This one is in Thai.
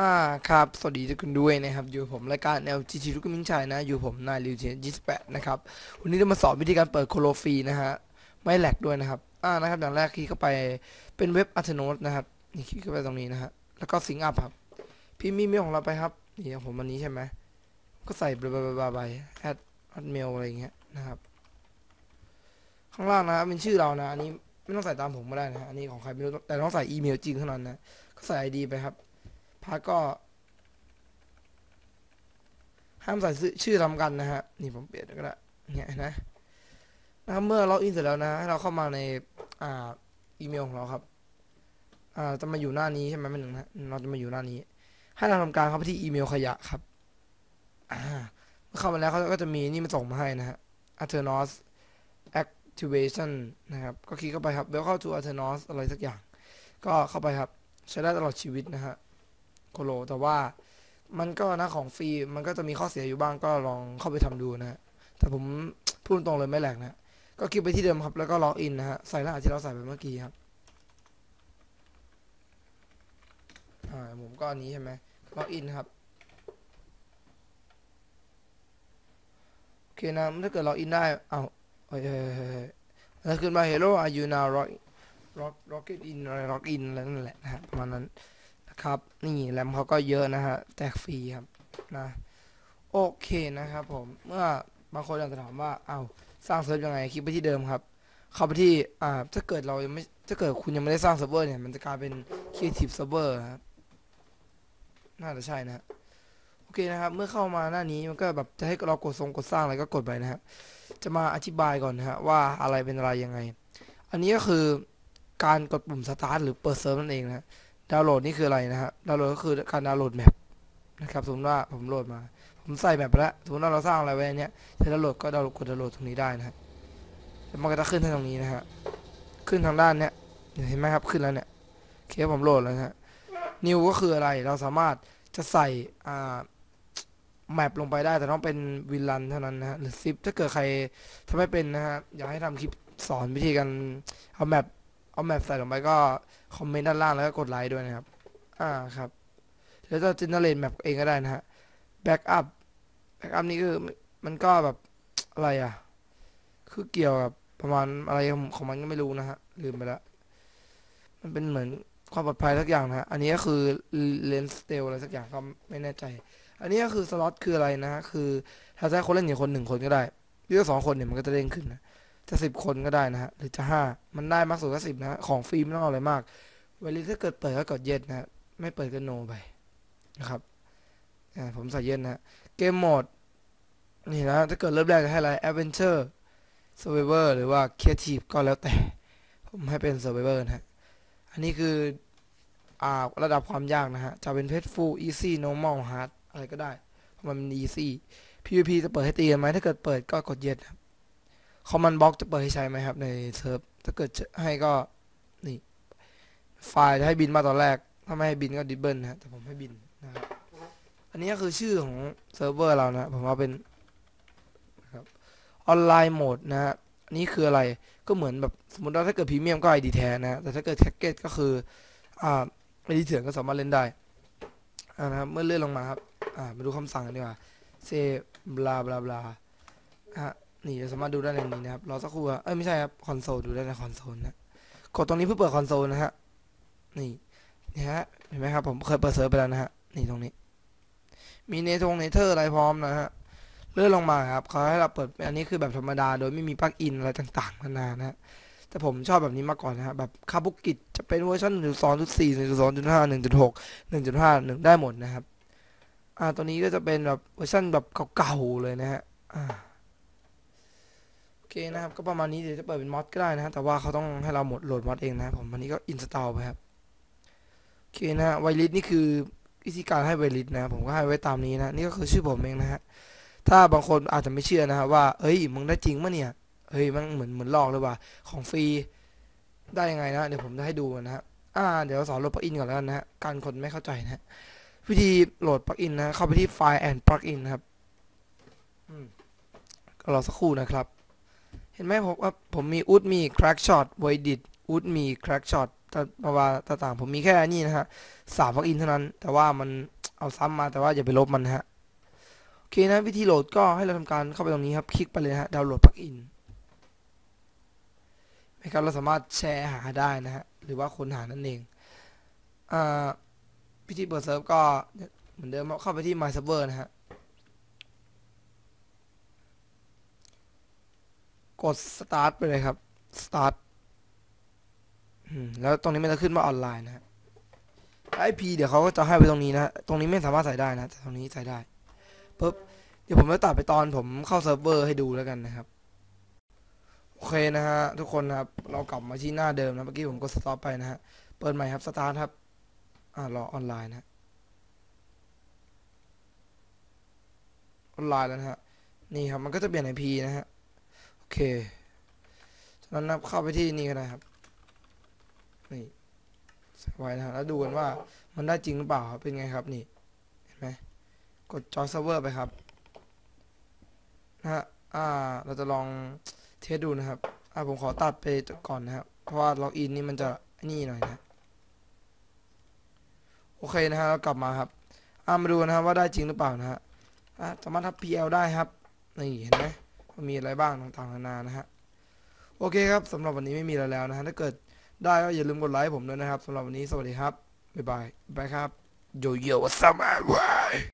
อ่าครับ สวัสดีทุกคนด้วยนะครับอยู่ผมรายการ LGT ทุกมินชัยนะ อยู่ผมนายลิวเทียน28นะครับ วันนี้เรามาสอนวิธีการเปิดโคโลฟีนะฮะ ไม่แหลกด้วยนะครับ อ่านะครับ อย่างแรกคลิกเข้าไปเป็นเว็บอั t โน t นะครับ นี่คลิกเข้าไปตรงนี้นะฮะ แล้วก็สิงอัพครับ พิมพ์อีเมลของเราไปครับ นี่ของผมวันนี้ใช่ไหม ก็ใส่บลาบลาบลาไปแอดอัดเมลอะไรอย่างเงี้ยนะครับ ข้างล่างนะครับเป็นชื่อเรานะ อันนี้ไม่ต้องใส่ตามผมก็ได้นะ อันนี้ของใครไม่รู้ แต่ต้องใส่อีเมลจริงเท่านั้นนะ ก็ใส่ ID ไปครับ พาก็ห้ามใส่ชื่อชื่อทำกันนะฮะ นี่ผมเปลี่ยนก็ได้เนี่ยนะนะครับเมื่อล็อกอินเสร็จแล้วนะให้เราเข้ามาในอ่าอีเมลของเราครับ อ่าจะมาอยู่หน้านี้ใช่ไหมไม่หนึ่งนะเราจะมาอยู่หน้านี้ ให้เราทำการเข้าไปที่อีเมลขยะครับอ่าเมื่อเข้ามาแล้วเขาก็จะมีนี่มาส่งมาให้นะฮะ Aternos Activation นะครับก็คลิกเข้าไปครับ Welcome to Aternos อะไรสักอย่าง ก็เข้าไปครับ ใช้ได้ตลอดชีวิตนะฮะ โคโล แต่ว่ามันก็นะของฟรีมันก็จะมีข้อเสียอยู่บ้างก็ลองเข้าไปทำดูนะฮะแต่ผมพูดตรงเลยไม่แหลกนะก็คลิกไปที่เดิมครับแล้วก็ล็อกอินนะฮะใส่รหัสที่เราใส่ไปเมื่อกี้ครับอ่าผมก็อันนี้ใช่ไหมล็อกอินครับโอเคนะถ้าเกิดล็อกอินได้เอาเฮ้ยเฮ้ยเฮ้ยแล้วขึ้นมา hello are you now rock rock rocket in อะไร rock in อะไรนั่นแหละนะฮะประมาณนั้น ครับ นี่แรมเขาก็เยอะนะฮะ แจกฟรีครับนะโอเคนะครับผมเมื่อบางคนอาจจะถามว่าเอา้าสร้างเซิร์ฟยังไงคลิกไปที่เดิมครับ เข้าไปที่อ่าถ้าเกิดเรายังไม่ถ้าเกิดคุณยังไม่ได้สร้างเซิร์ฟเวอร์เนี่ยมันจะกลายเป็น Creative Server ครับน่าจะใช่นะฮะโอเคนะครับ เมื่อเข้ามาหน้านี้มันก็แบบจะให้เรากดทรงกดสร้างอะไรก็กดไปนะครับจะมาอธิบายก่อนนะฮะว่าอะไรเป็นอะไรยังไง อันนี้ก็คือการกดปุ่ม start หรือเปิดเซิร์ฟนั่นเองนะ ดาวน์โหลดนี่คืออะไรนะฮะดาวน์โหลดก็คือการดาวน์โหลดแมปนะครับสมมติว่าผมโหลดมา ผมใส่แมปไปแล้วสมมติว่าเราสร้างอะไรไว้เนี้ยจะดาวน์โหลดก็ดาวน์โหลดกดดาวน์โหลดตรงนี้ได้นะฮะแล้วมันก็จะขึ้นทางตรงนี้นะฮะขึ้นทางด้านเนี้ยเห็นไหมครับขึ้นแล้วเนี่ยเคผมโหลดแล้วนะฮะนิวก็คืออะไรเราสามารถจะใส่อ่าแมปลงไปได้แต่ต้องเป็นวินลันเท่านั้นนะฮะหรือซิปถ้าเกิดใครทำไม่เป็นนะฮะอยากให้ทำคลิปสอนวิธีการเอาแมป เอาแมปใส่ลงไปก็คอมเมนต์ด้านล่างแล้วก็กดไลค์ด้วยนะครับ อ่าครับเดี๋ยวจะจินเนเรตแมปเองก็ได้นะฮะแบ็กอัพแบ็กอัพนี่คือมันก็แบบอะไรอะ คือเกี่ยวกับประมาณอะไรของมันก็ไม่รู้นะฮะลืมไปล้วมันเป็นเหมือนความปลอดภัยสักอย่างนะฮะอันนี้ก็คือเลนส์เตลอะไรสักอย่างก็ไม่แน่ใจ อันนี้ก็คือสล็อตคืออะไรนะฮะคือถ้าให้คนเล่นอย่างคนหนึ่งคนก็ได้หรือสองคนเนี่ยมันก็จะเด้งขึ้นนะ จะสิบคนก็ได้นะฮะหรือจะห้ามันได้มากสุดก็สิบนะของฟรีไม่ต้องเอาอะไรมากเวลาถ้าเกิดเปิดก็กดเย็นนะไม่เปิดก็โนไปนะครับผมใส่เย็นนะเกมโหมดนี่นะถ้าเกิดเริ่มแรกจะให้อะไร Adventure Survivor หรือว่า Creative ก็แล้วแต่ ผมให้เป็น Survivor นะฮะ อันนี้คืออ่าระดับความยากนะฮะ จะเป็น Peaceful Easy Normal Hard อะไรก็ได้ เพราะมันเป็น Easy PVP จะเปิดให้ตีกันไหมถ้าเกิดเปิดก็กดเย็นครับ Command Box จะเปิดให้ใช้ไหมครับในเซิร์ฟถ้าเกิดให้ก็นี่ไฟล์จะให้บินมาตอนแรก ถ้าไม่ให้บินก็ดิบเบิลนะฮะแต่ผมให้บินนะครับอันนี้ก็คือชื่อของเซิร์ฟเวอร์เรานะผมเอาเป็นครับออนไลน์โหมดนะฮะอันนี้คืออะไรก็เหมือนแบบสมมติว่าถ้าเกิดพรีเมียมก็ไอดีแทนนะแต่ถ้าเกิดแท็กเก็ตก็คืออ่าไอดีเถื่อนก็สามารถเล่นได้อ่านะครับเมื่อเลื่อนลงมาครับอ่ามาดูคำสั่งกันดีกว่าเซบลาบลาบลาฮะ นี่เราสามารถดูได้ในนี้นะครับรอสักครู่เอ้ยไม่ใช่ครับคอนโซลดูได้ในคอนโซลนะกดตรงนี้เพื่อเปิดคอนโซลนะฮะนี่นี่ฮะเห็นไหมครับผมเคยเปิดเซิร์ฟไปแล้วนะฮะนี่ตรงนี้ มีเนทงเนเธอร์อะไรพร้อมนะฮะเลื่อนลงมาครับเขาให้เราเปิดอันนี้คือแบบธรรมดาโดยไม่มีปลั๊กอินอะไรต่างๆนานานะฮะแต่ผมชอบแบบนี้มาก่อนนะฮะแบบคาบุกิจจะเป็นเวอร์ชัน1.2.4 1.2.5 1.6 1.5 1ได้หมดนะครับอ่าตัวนี้ก็จะเป็นแบบเวอร์ชันแบบเก่าๆเลยนะฮะอ่า เคนะครับ ก็ประมาณนี้เดี๋ยวจะเปิดเป็นมอดก็ได้นะฮะแต่ว่าเขาต้องให้เราหมดโหลดมอดเองนะผมวันนี้ก็อินสตอลไปครับโอเคนะฮะไวลิสนี่คือวิธีการให้ไวลิสนะผมก็ให้ไว้ตามนี้นะนี่ก็คือชื่อผมเองนะฮะถ้าบางคนอาจจะไม่เชื่อนะฮะว่าเอ้ยมึงได้จริงมะเนี่ยเฮ้ยมันเหมือนเหมือนหลอกเลยว่ะของฟรีได้ยังไงนะเดี๋ยวผมจะให้ดูนะฮะอ่าเดี๋ยวสอนโหลดปลั๊กอินก่อนแล้วนะฮะการคนไม่เข้าใจนะฮะวิธีโหลดปลั๊กอินนะเข้าไปที่ไฟล์ and plugin นะครับอืมก็รอสักครู่นะครับ เห็นไหมผมว่าผมมีอุดมี crack shot voided อุดมี crack shot แต่าว่าต่างๆผมมีแค่นี่นะฮะสามพักอินเท่านั้น แต่ว่ามันเอาซ้ำมาแต่ว่าอย่าไปลบมันฮะโอเคนะวิธีโหลดก็ให้เราทำการเข้าไปตรงนี้ครับ คลิกไปเลยฮะดาวน์โหลดพักอินนะครับเราสามารถแชร์หาได้นะฮะหรือว่าค้นหานั่นเองอ่าวิธีเปิดเซิร์ฟก็เหมือนเดิมครับเข้าไปที่ My Server นะฮะ กด start ไปเลยครับ start แล้วตรงนี้มันจะขึ้นว่าออนไลน์นะฮะ IP เดี๋ยวเขาก็จะให้ไปตรงนี้นะฮะตรงนี้ไม่สามารถใส่ได้นะแต่ตรงนี้ใส่ได้ปุ๊บเดี๋ยวผมจะตัดไปตอนผมเข้าเซิร์ฟเวอร์ให้ดูแล้วกันนะครับ โอเคนะฮะทุกคนนะครับ เรากลับมาที่หน้าเดิมนะเมื่อกี้ผมกด stop ไปนะฮะ เปิดใหม่ครับ start ครับ อ่ารอออนไลน์นะออนไลน์แล้วนะฮะ นี่ครับมันก็จะเปลี่ยน IP นะฮะ โอเคจากนั้นนับเข้าไปที่นี่ก็ได้ครับ นี่ใส่ไว้นะแล้วดูกันว่ามันได้จริงหรือเปล่าครับเป็นไงครับนี่ เห็นไหมกดจอยเซิร์ฟเวอร์ไปครับนะฮะอ่า เราจะลองเทสดูนะครับ อ่าผมขอตัดไปก่อนนะครับ เพราะว่าล็อกอินนี่มันจะนี่หน่อยนะ โอเคนะฮะเรากลับมาครับ อ่ามาดูนะครับว่าได้จริงหรือเปล่านะฮะอ่าสามารถทับ PL ได้ครับ นี่เห็นไหม มีอะไรบ้างต่างๆนานานะฮะโอเคครับสำหรับวันนี้ไม่มีอะไรแล้วนะฮะถ้าเกิดได้ก็อย่าลืมกดไลค์ผมด้วยนะครับสำหรับวันนี้สวัสดีครับบ๊ายบายบายครับโยโย่วัสมา